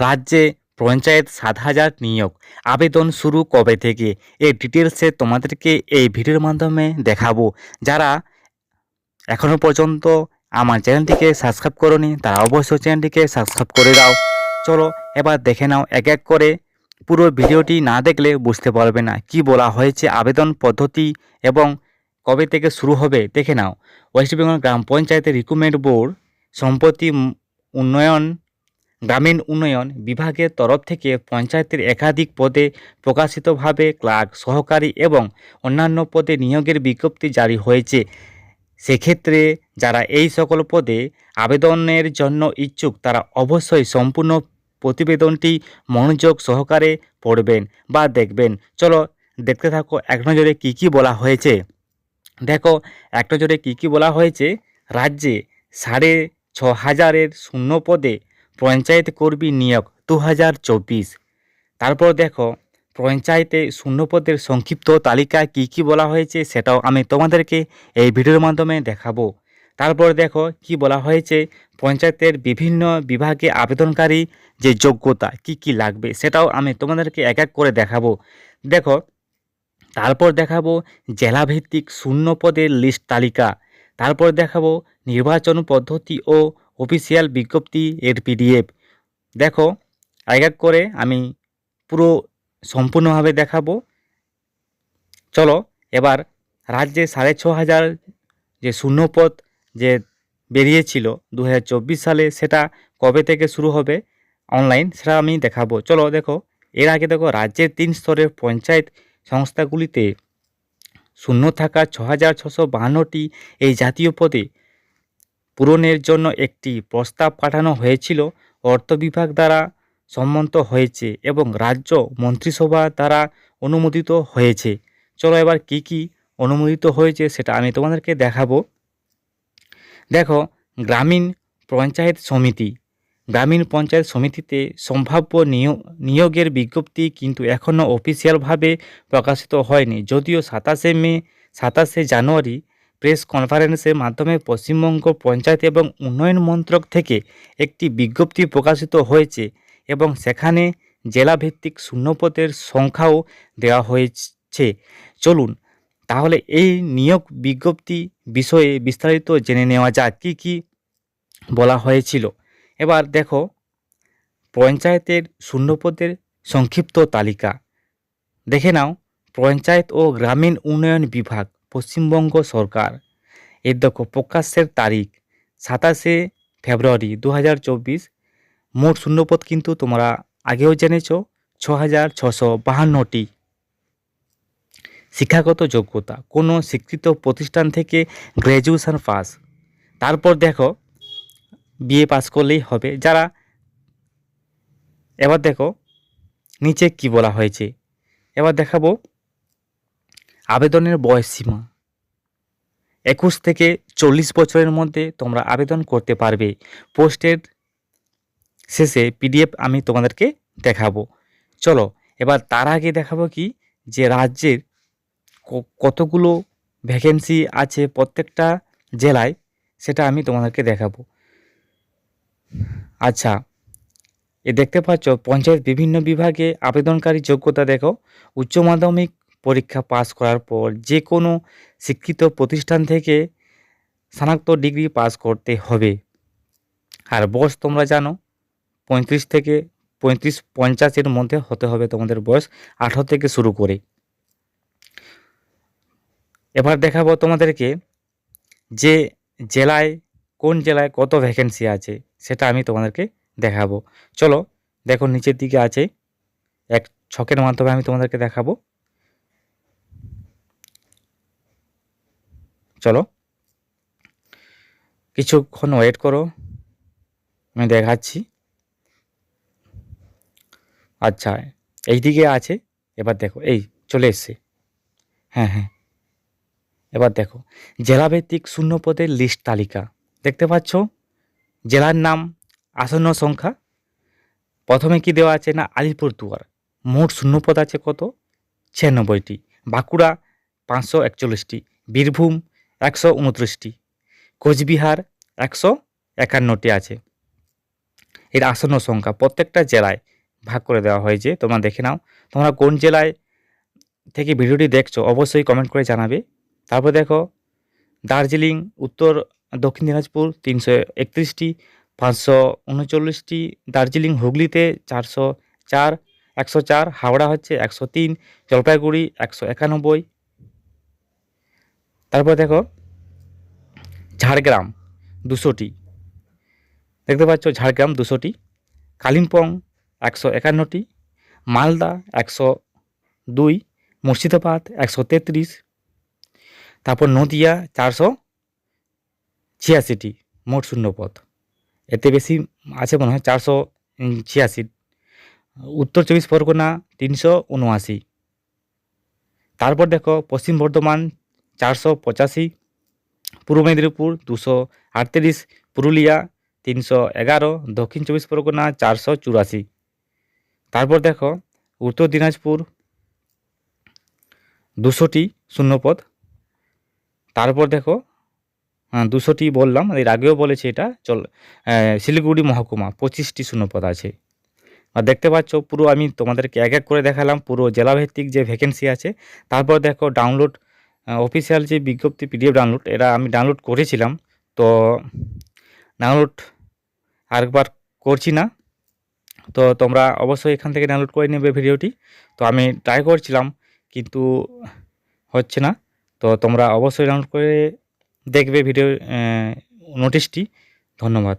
রাজ্যে পঞ্চায়েত সাত হাজার নিয়োগ। আবেদন শুরু কবে থেকে? এই ডিটেলসে তোমাদেরকে এই ভিডিওর মাধ্যমে দেখাবো। যারা এখনও পর্যন্ত আমার চ্যানেলটিকে সাবস্ক্রাইব করনি, তারা অবশ্যই চ্যানেলটিকে সাবস্ক্রাইব করে দাও। চলো এবার দেখে নাও এক এক করে। পুরো ভিডিওটি না দেখলে বুঝতে পারবে না কি বলা হয়েছে আবেদন পদ্ধতি এবং কবে থেকে শুরু হবে, দেখে নাও। ওয়েস্ট বেঙ্গল গ্রাম পঞ্চায়েতের রিক্রুটমেন্ট বোর্ড সম্পত্তি উন্নয়ন গ্রামীণ উন্নয়ন বিভাগের তরফ থেকে পঞ্চায়েতের একাধিক পদে প্রকাশিতভাবে ক্লার্ক, সহকারী এবং অন্যান্য পদে নিয়োগের বিজ্ঞপ্তি জারি হয়েছে। সেক্ষেত্রে যারা এই সকল পদে আবেদনের জন্য ইচ্ছুক, তারা অবশ্যই সম্পূর্ণ প্রতিবেদনটি মনোযোগ সহকারে পড়বেন বা দেখবেন। চলো দেখতে থাকো, এক নজরে কী কী বলা হয়েছে। দেখো, এক নজরে কী কী বলা হয়েছে? রাজ্যে সাড়ে ছ হাজারের শূন্য পদে পঞ্চায়েত কর্মী নিয়োগ দু হাজার চব্বিশ। তারপর দেখো, পঞ্চায়েতে শূন্যপদের সংক্ষিপ্ত তালিকা কী কী বলা হয়েছে সেটাও আমি তোমাদেরকে এই ভিডিওর মাধ্যমে দেখাবো। তারপর দেখো, কি বলা হয়েছে, পঞ্চায়েতের বিভিন্ন বিভাগে আবেদনকারী যে যোগ্যতা কি কি লাগবে সেটাও আমি তোমাদেরকে এক এক করে দেখাবো। দেখো, তারপর দেখাবো জেলাভিত্তিক শূন্য পদের লিস্ট তালিকা। তারপর দেখাবো নির্বাচন পদ্ধতি ও অফিসিয়াল বিজ্ঞপ্তি এর পিডিএফ। দেখো এক এক করে আমি পুরো সম্পূর্ণভাবে দেখাবো। চলো, এবার রাজ্যে সাড়ে ছ হাজার যে শূন্যপদ যে বেরিয়েছিল দু হাজার চব্বিশ সালে, সেটা কবে থেকে শুরু হবে অনলাইন, সেটা আমি দেখাবো। চলো, দেখো, এর আগে দেখো, রাজ্যের তিন স্তরের পঞ্চায়েত সংস্থাগুলিতে শূন্য থাকা ছ হাজার ছশো বাহান্নটি এই জাতীয় পদে পূরণের জন্য একটি প্রস্তাব পাঠানো হয়েছিল, অর্থ বিভাগ দ্বারা সম্মত হয়েছে এবং রাজ্য মন্ত্রিসভা দ্বারা অনুমোদিত হয়েছে। চলো এবার কি কি অনুমোদিত হয়েছে সেটা আমি তোমাদেরকে দেখাবো। দেখো, গ্রামীণ পঞ্চায়েত সমিতি। গ্রামীণ পঞ্চায়েত সমিতিতে সম্ভাব্য নিয়োগ, নিয়োগের বিজ্ঞপ্তি কিন্তু এখনও অফিসিয়ালভাবে প্রকাশিত হয়নি। যদিও সাতাশে মে, সাতাশে জানুয়ারি প্রেস কনফারেন্সের মাধ্যমে পশ্চিমবঙ্গ পঞ্চায়েত এবং উন্নয়ন মন্ত্রক থেকে একটি বিজ্ঞপ্তি প্রকাশিত হয়েছে এবং সেখানে জেলাভিত্তিক শূন্যপদের সংখ্যাও দেওয়া হয়েছে। চলুন, তাহলে এই নিয়োগ বিজ্ঞপ্তি বিষয়ে বিস্তারিত জেনে নেওয়া যাক, কী কী বলা হয়েছিল। এবার দেখো, পঞ্চায়েতের শূন্যপদের সংক্ষিপ্ত তালিকা। দেখে নাও, পঞ্চায়েত ও গ্রামীণ উন্নয়ন বিভাগ। পশ্চিমবঙ্গ সরকার। এর দেখো প্রকাশের তারিখ সাতাশে ফেব্রুয়ারি দু হাজার চব্বিশ। মোট শূন্যপদ কিন্তু তোমরা আগেও জেনেছো ছ হাজার ছশো বাহান্নটি। শিক্ষাগত যোগ্যতা, কোনো স্বীকৃত প্রতিষ্ঠান থেকে গ্র্যাজুয়েশন পাস। তারপর দেখো, বিএ পাস করলেই হবে। যারা, এবার দেখো, নিচে কি বলা হয়েছে? এবার দেখাবো আবেদনের বয়স সীমা। একুশ থেকে চল্লিশ বছরের মধ্যে তোমরা আবেদন করতে পারবে। পোস্টের শেষে পিডিএফ আমি তোমাদেরকে দেখাবো। চলো, এবার তার আগে দেখাবো কি? যে রাজ্যের কতগুলো ভ্যাকেন্সি আছে প্রত্যেকটা জেলায়, সেটা আমি তোমাদেরকে দেখাবো। আচ্ছা এ দেখতে পাচ্ছ, পঞ্চায়েত বিভিন্ন বিভাগে আবেদনকারী যোগ্যতা দেখো। উচ্চ মাধ্যমিক পরীক্ষা পাস করার পর যে কোনো শিক্ষিত প্রতিষ্ঠান থেকে স্নাতক ডিগ্রি পাস করতে হবে। আর বয়স তোমরা জানো, পঁয়ত্রিশ থেকে পঁয়ত্রিশ পঞ্চাশের মধ্যে হতে হবে তোমাদের বয়স আঠারো থেকে শুরু করে। এবার দেখাবো তোমাদেরকে যে জেলায়, কোন জেলায় কত ভ্যাকেন্সি আছে, সেটা আমি তোমাদেরকে দেখাবো। চলো দেখো নিচের দিকে আছে, এক ছকের মাধ্যমে আমি তোমাদেরকে দেখাবো। চলো। কিছুক্ষণ ওয়েট করো। আমি দেখাচ্ছি। আচ্ছা এই দিকে আছে। এবার দেখো, এই চলে এসছে। হ্যাঁ হ্যাঁ। এবার দেখো, জেলাভিত্তিক শূন্য পদের লিস্ট তালিকা। দেখতে পাচ্ছ? জেলার নাম, আসন্ন সংখ্যা। প্রথমে কি দেওয়া আছে না আলিপুরদুয়ার মোট শূন্যপদ আছে কত? ছিয়ানব্বইটি। বাঁকুড়া পাঁচশো একচল্লিশটি। বীরভূম একশো উনত্রিশটি। কোচবিহার একশো একান্নটি আছে। এর আসন্ন সংখ্যা প্রত্যেকটা জেলায় ভাগ করে দেওয়া হয়েছে। তোমরা দেখে নাও, তোমরা কোন জেলায় থেকে ভিডিওটি দেখছ অবশ্যই কমেন্ট করে জানাবে। তারপর দেখো, দার্জিলিং, উত্তর, দক্ষিণ দিনাজপুর তিনশো একত্রিশটি, পাঁচশো উনচল্লিশটি, দার্জিলিং, হুগলিতে চারশো চার, একশো চার, হাওড়া হচ্ছে একশো তিন, জলপাইগুড়ি একশো একানব্বই তারপর দেখো, ঝাড়গ্রাম দুশোটি। দেখতে পাচ্ছ ঝাড়গ্রাম দুশোটি, কালিম্পং একশো একান্নটি, মালদা একশো দুই, মুর্শিদাবাদ একশো তেত্রিশ, তারপর নদিয়া চারশো ছিয়াশিটি, মোট শূন্যপথ এতে বেশি আছে মনে হয় চারশো ছিয়াশি। উত্তর চব্বিশ পরগনা তিনশো উনআশি। তারপর দেখো পশ্চিম বর্ধমান চারশো পঁচাশি, পূর্ব মেদিনীপুর দুশো আটত্রিশ, পুরুলিয়া তিনশো এগারো, দক্ষিণ চব্বিশ পরগনা চারশো চুরাশি। তারপর দেখো, উত্তর দিনাজপুর দুশোটি শূন্যপদ। তারপর দেখো হ্যাঁ দুশোটি বললাম, এর আগেও বলেছি এটা, চল শিলিগুড়ি মহকুমা, পঁচিশটি শূন্যপদ আছে। আর দেখতে পাচ্ছ, পুরো আমি তোমাদেরকে এক এক করে দেখালাম, পুরো জেলাভিত্তিক যে ভ্যাকেন্সি আছে, তারপর দেখো ডাউনলোড অফিসিয়াল যে বিজ্ঞপ্তি পিডিএফ ডাউনলোড এটা আমি ডাউনলোড করেছিলাম, তো ডাউনলোড আরেকবার করছি না। তো তোমরা অবশ্যই এখান থেকে ডাউনলোড করে নেবে ভিডিওটি। তো আমি ট্রাই করছিলাম, কিন্তু হচ্ছে না। তো তোমরা অবশ্যই ডাউনলোড করে দেখবে ভিডিও নোটিশটি ধন্যবাদ।